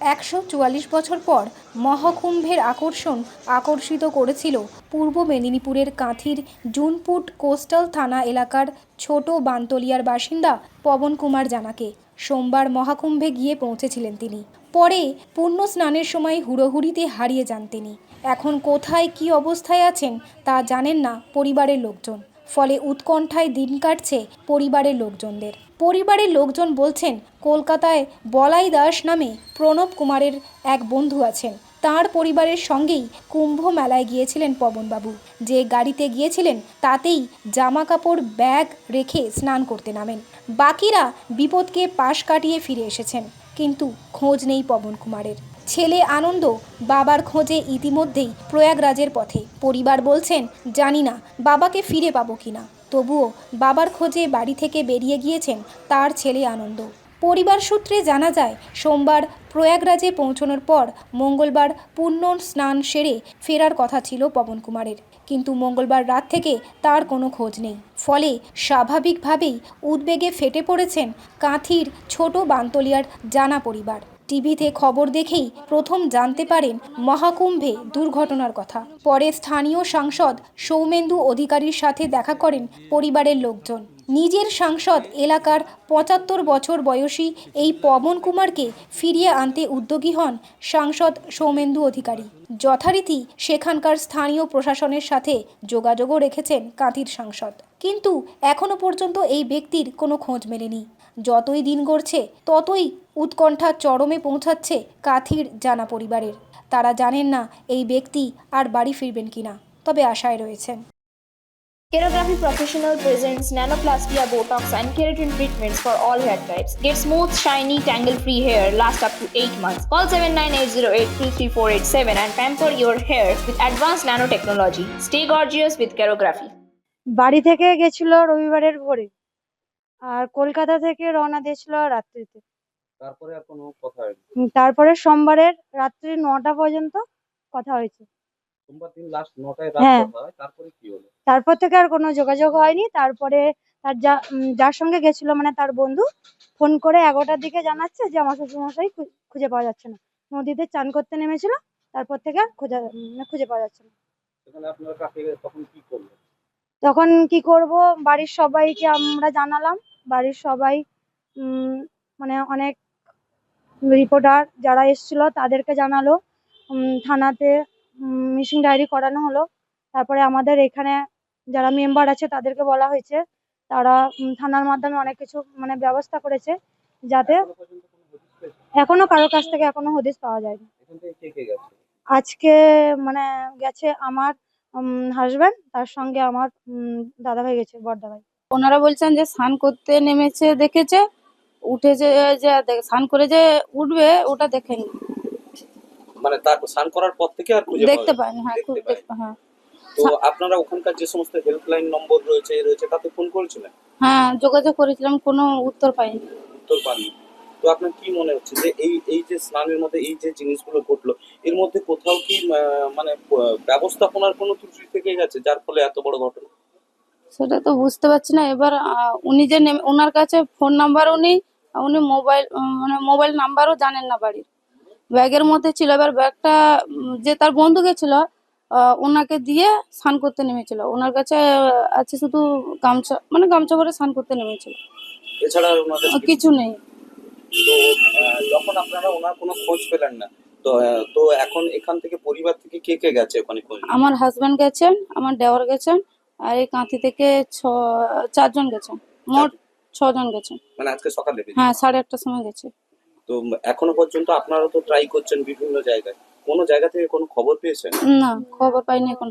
একশো চুয়াল্লিশ বছর পর মহাকুম্ভের আকর্ষণ আকর্ষিত করেছিল পূর্ব মেদিনীপুরের কাঁথির জুনপুট কোস্টাল থানা এলাকার ছোট বানতলিয়ার বাসিন্দা পবন কুমার জানাকে। সোমবার মহাকুম্ভে গিয়ে পৌঁছেছিলেন তিনি। পরে পুণ্য স্নানের সময় হুড়োহুড়িতে হারিয়ে যান তিনি। এখন কোথায় কি অবস্থায় আছেন তা জানেন না পরিবারের লোকজন। ফলে উৎকণ্ঠায় দিন কাটছে পরিবারের লোকজনদের। পরিবারের লোকজন বলছেন, কলকাতায় বলাই দাস নামে প্রণব কুমারের এক বন্ধু আছেন। তার পরিবারের সঙ্গেই কুম্ভ মেলায় গিয়েছিলেন পবনবাবু। যে গাড়িতে গিয়েছিলেন, তাতেই জামা কাপড় ব্যাগ রেখে স্নান করতে নামেন। বাকিরা বিপদকে পাশ কাটিয়ে ফিরে এসেছেন। কিন্তু খোঁজ নেই পবন কুমারের। ছেলে আনন্দ বাবার খোঁজে ইতিমধ্যেই প্রয়াগরাজের পথে। পরিবার বলছেন, জানি না, বাবাকে ফিরে পাবো কিনা তবুও বাবার খোঁজে বাড়ি থেকে বেরিয়ে গিয়েছেন তার ছেলে আনন্দ। পরিবার সূত্রে জানা যায়, সোমবার প্রয়াগরাজে পৌঁছানোর পর মঙ্গলবার পূর্ণ স্নান সেরে ফেরার কথা ছিল পবন কুমারের। কিন্তু মঙ্গলবার রাত থেকে তার কোনো খোঁজ নেই। ফলে স্বাভাবিকভাবেই উদ্বেগে ফেটে পড়েছেন কাঁথির ছোট বানতলিয়ার জানা পরিবার। টিভিতে খবর দেখেই প্রথম জানতে পারেন মহাকুম্ভে দুর্ঘটনার কথা। পরে স্থানীয় সাংসদ সৌমেন্দু অধিকারীর সাথে দেখা করেন পরিবারের লোকজন। নিজের সাংসদ এলাকার পঁচাত্তর বছর বয়সী এই পবন কুমারকে ফিরিয়ে আনতে উদ্যোগী হন সাংসদ সৌমেন্দু অধিকারী। যথারীতি সেখানকার স্থানীয় প্রশাসনের সাথে যোগাযোগও রেখেছেন কাঁথির সাংসদ। কিন্তু এখনও পর্যন্ত এই ব্যক্তির কোনো খোঁজ মেলেনি। যতই দিন গড়ছে ততই উৎকণ্ঠা চরমে পৌঁছাচ্ছে কাথির জানা পরিবারের তারা জানেন না এই ব্যক্তি আর বাড়ি ফিরবেন কিনা তবে আশায় রয়েছেন Kerography Professional presents nanoplastia, Botox, and keratin treatments for all hair types. Get smooth, shiny, tangle-free hair last up to 8 months. Call 7980823487 and pamper your hair with advanced nanotechnology. Stay gorgeous with Kerography. বাড়ি থেকে গেছিল রবিবারের ভোরে আর কলকাতা থেকে রওনা দিয়েছিল রাত্রিতে। তারপরে আর কোনো কথা হয়নি? তারপরে সোমবারের রাত্রি নটা পর্যন্ত কথা হয়েছে। সোমবার দিন লাস্ট নটায় রাত হ্যাঁ। কথা হয় তারপরে কি হলো? তারপর থেকে আর কোনো যোগাযোগ হয়নি। তারপরে তার যা উম, যার সঙ্গে গেছিল মানে তার বন্ধু ফোন করে এগারোটার দিকে জানাচ্ছে যে আমার শ্বশুরমশাই খু- খুঁজে পাওয়া যাচ্ছে না। নদীতে চান করতে নেমেছিল তারপর থেকে আর খোঁজা উম, খুঁজে পাওয়া যাচ্ছে না। সেখানে আপনারা কাকে তখন কি করলেন? তখন কি করব? বাড়ির সবাইকে আমরা জানালাম। বাড়ির সবাই মানে অনেক রিপোর্টার যারা এসেছিল তাদেরকে জানালো। থানাতে মিসিং ডায়েরি করানো হলো। তারপরে আমাদের এখানে যারা মেম্বার আছে তাদেরকে বলা হয়েছে। তারা থানার মাধ্যমে অনেক কিছু মানে ব্যবস্থা করেছে যাতে এখনও কারোর কাছ থেকে এখনও হদিস পাওয়া যায়নি। আজকে মানে গেছে আমার হাজবেন্ড তার সঙ্গে আমার দাদা ভাই গেছে বড়দা ভাই ওনারা বলছেন যে স্নান করতে নেমেছে দেখেছে উঠে যে যে দেখ- স্নান করে যে উঠবে ওটা দেখেনি। মানে তার স্নান করার পর থেকে আর খুঁজে দেখতে পাওয়া পাইনি হ্যাঁ খুব পাইনি। দেখতে হ্যাঁ। তো আপনারা ওখানকার যে সমস্ত হেল্পলাইন নম্বর রয়েছে এ রয়েছে তাতে ফোন করেছিলেন? হ্যাঁ যোগাযোগ করেছিলাম কোনো উত্তর পাইনি। উত্তর পাননি। তো আপনার কি মনে হচ্ছে যে এই এই যে স্নানের মধ্যে এই যে জিনিসগুলো ঘটলো এর মধ্যে কোথাও কি আহ, মানে আহ, ব্যবস্থাপনার কোনো ত্রুটি থেকে গেছে যার ফলে এত বড় ঘটনা? সেটা তো বুঝতে পারছি না। এবার উনি যে নেমে- ওনার কাছে ফোন নাম্বারও নেই উনি মোবাইল মানে মোবাইল নাম্বারও জানেন না বাড়ির। ব্যাগের মধ্যে ছিল। এবার ব্যাগটা যে তার বন্ধু গেছিল ওনাকে দিয়ে স্নান করতে নেমেছিল। ওনার কাছে আছে শুধু গামছা মানে গামছা করে স্নান করতে নেমেছিল। এছাড়া কিছু নেই। তো যখন আপনারা ওনার কোনো খোঁজ পেলেন না তো তো এখন এখান থেকে পরিবার থেকে কে কে গেছে ওখানে আমার হাজবেন্ড গেছেন আমার দেওয়ার গেছেন আর এই কাঁথি থেকে ছ চারজন গেছে। মোট ছজন গেছে। মানে আজকে সকালে? হ্যাঁ সাড়ে আটটার সময় গেছে। তো এখনও পর্যন্ত আপনারা তো ট্রাই করছেন বিভিন্ন জায়গায়। কোনো জায়গা থেকে কোনো খবর পেয়েছেন? না খবর পাইনি এখন।